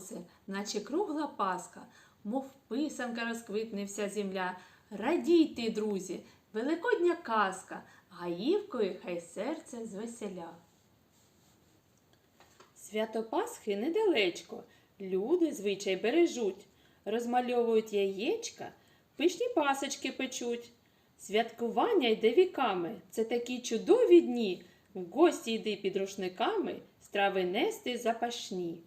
сонце, наче кругла паска, мов писанка розквитне земля. Радійте, друзі, великодня казка, гаївкою хай серце звеселя. Свято Пасхи недалечко, люди звичай бережуть, розмальовують яєчка, пишні пасочки печуть. Святкування йде віками, це такі чудові дні. В гості йди під рушниками, страви нести запашні.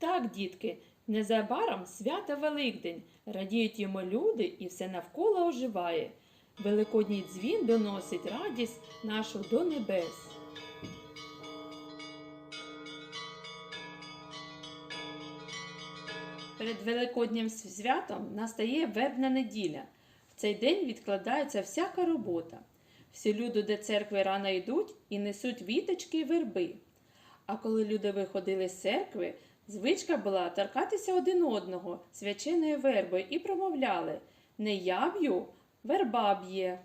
Так, дітки, незабаром свято Великдень, радіють йому люди і все навколо оживає. Великодній дзвін доносить радість нашу до небес. Перед Великоднім святом настає вербна неділя. В цей день відкладається всяка робота. Всі люди до церкви рано йдуть і несуть віточки й верби. А коли люди виходили з церкви, звичка була торкатися один одного свяченою вербою і промовляли Не я б'ю, верба б'є.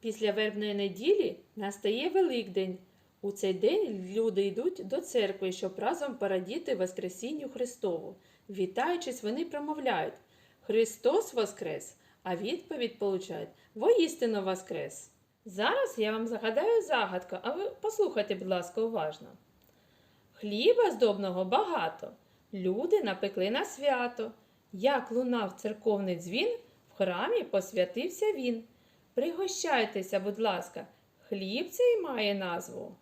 Після вербної неділі настає Великдень. У цей день люди йдуть до церкви, щоб разом порадіти Воскресінню Христову. Вітаючись, вони промовляють Христос Воскрес! А відповідь получають Воістину Воскрес! Зараз я вам загадаю загадку, а ви послухайте, будь ласка, уважно. Хліба здобного багато, люди напекли на свято. Як лунав церковний дзвін, в храмі посвятився він. Пригощайтеся, будь ласка, хліб цей має назву.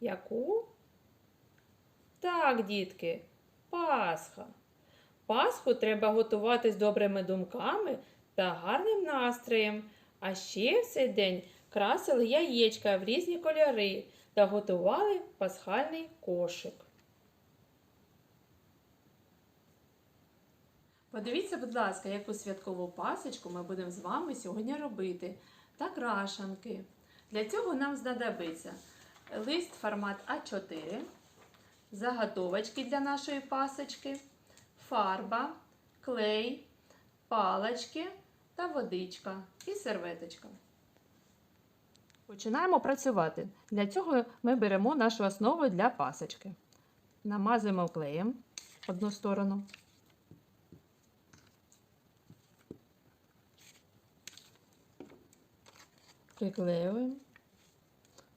Яку? Так, дітки, Пасха. Пасху треба готувати з добрими думками та гарним настроєм. А ще в цей день красили яєчка в різні кольори та готували пасхальний кошик. Подивіться, будь ласка, яку святкову пасочку ми будемо з вами сьогодні робити. Та крашанки. Для цього нам знадобиться лист формат А4, заготовочки для нашої пасочки, фарба, клей, палочки та водичка і серветочка. Починаємо працювати. Для цього ми беремо нашу основу для пасочки. Намазуємо клеєм одну сторону. Приклеюємо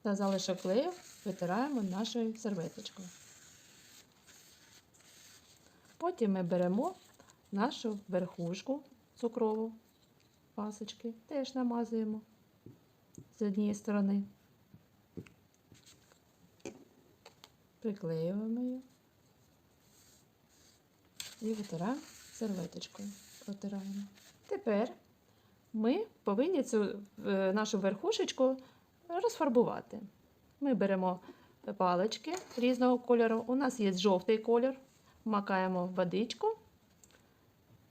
та залишок клею витираємо нашою серветочкою. Потім ми беремо нашу верхушку цукрову пасочки, теж намазуємо з однієї сторони. Приклеюємо її і витираємо серветочкою. Протираємо. Тепер ми повинні цю е, нашу верхушечку розфарбувати. Ми беремо палички різного кольору. У нас є жовтий колір, макаємо в водичку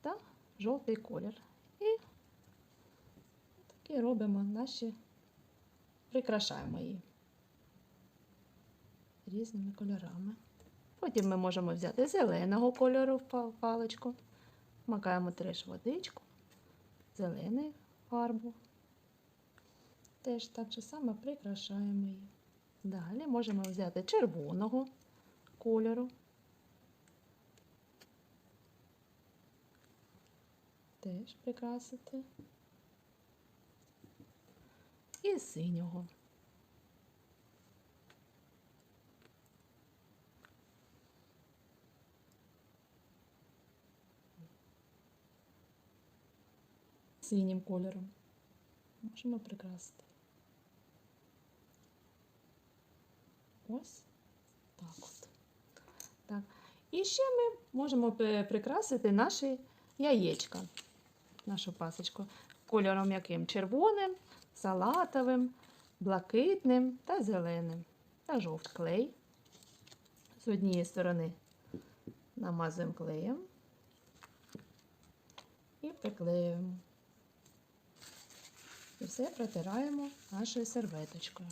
та жовтий колір. І такі робимо наші, прикрашаємо її різними кольорами. Потім ми можемо взяти зеленого кольору в паличку, макаємо теж водичку, зелений фарбу. Теж так же само прикрашаємо її. Далі можемо взяти червоного кольору. Теж прикрасити. І синього. Синім кольором можемо прикрасити. Ось так от. Так. І ще ми можемо прикрасити наші яєчка, нашу пасочку кольором яким? Червоним, салатовим, блакитним та зеленим. Та жовтий клей. З однієї сторони намазуємо клеєм і приклеюємо. І все протираємо нашою серветочкою.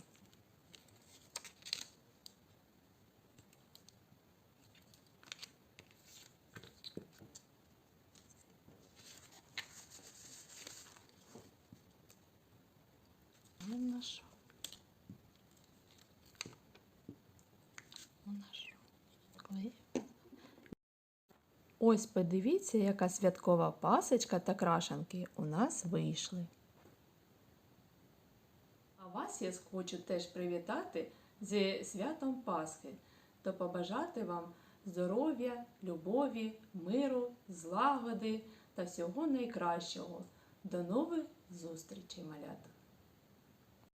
Нашу. Нашу Ось подивіться, яка святкова пасочка та крашанки у нас вийшли. Вас я хочу теж привітати зі святом Пасхи та побажати вам здоров'я, любові, миру, злагоди та всього найкращого. До нових зустрічей, малята!